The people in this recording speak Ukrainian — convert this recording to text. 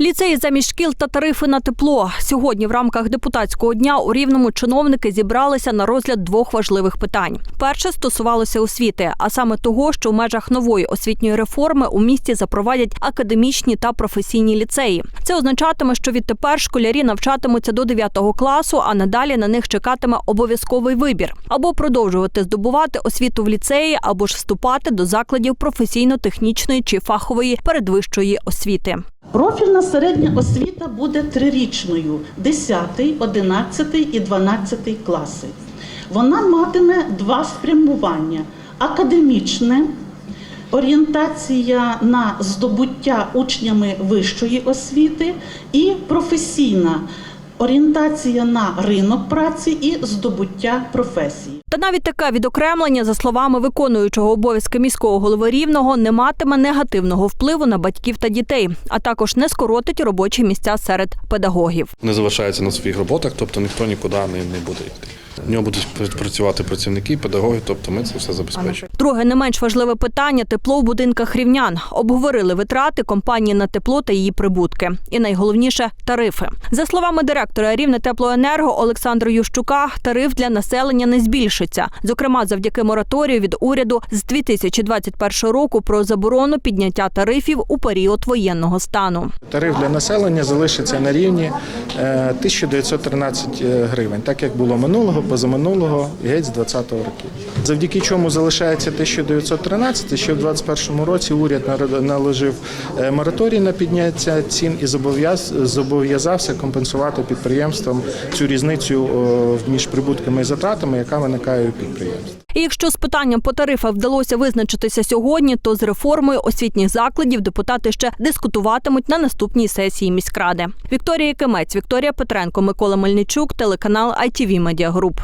Ліцеї замість шкіл та тарифи на тепло. Сьогодні в рамках депутатського дня у рівному чиновники зібралися на розгляд двох важливих питань. Перше стосувалося освіти, а саме того, що в межах нової освітньої реформи у місті запровадять академічні та професійні ліцеї. Це означатиме, що відтепер школярі навчатимуться до 9 класу, а надалі на них чекатиме обов'язковий вибір або продовжувати здобувати освіту в ліцеї, або ж вступати до закладів професійно-технічної чи фахової передвищої освіти. Профільна середня освіта буде трирічною 10, 11 і 12 класи. Вона матиме два спрямування: академічне, орієнтація на здобуття учнями вищої освіти, і професійна орієнтація на ринок праці і здобуття професії. Та навіть таке відокремлення, за словами виконуючого обов'язки міського голови рівного, не матиме негативного впливу на батьків та дітей, а також не скоротить робочі місця серед педагогів. не залишається на своїх роботах, тобто ніхто нікуди не, буде йти. В нього будуть працювати працівники, педагоги, тобто ми це все забезпечуємо. Друге, не менш важливе питання тепло в будинках рівнян. Обговорили витрати компанії на тепло та її прибутки. І найголовніше тарифи. За словами директора Рівне теплоенерго Олександра Ющука, тариф для населення не збільшиться. Зокрема, завдяки мораторію від уряду з 2021 року про заборону підняття тарифів у період воєнного стану. Тариф для населення залишиться на рівні е, 1913 гривень, так як було минулого, позаминулого геть з 2020 років. Завдяки чому залишається 1913, що в 2021 році уряд наложив е, мораторій на підняття цін і зобов'яз- зобов'язався компенсувати підприємствам цю різницю між прибутками і затратами, яка виникає у підприємств. І якщо з питанням по тарифах вдалося визначитися сьогодні, то з реформою освітніх закладів депутати ще дискутуватимуть на наступній сесії міськради. Вікторія Кимець, Вікторія Петренко, Микола Мельничук, телеканал ITV Media Group.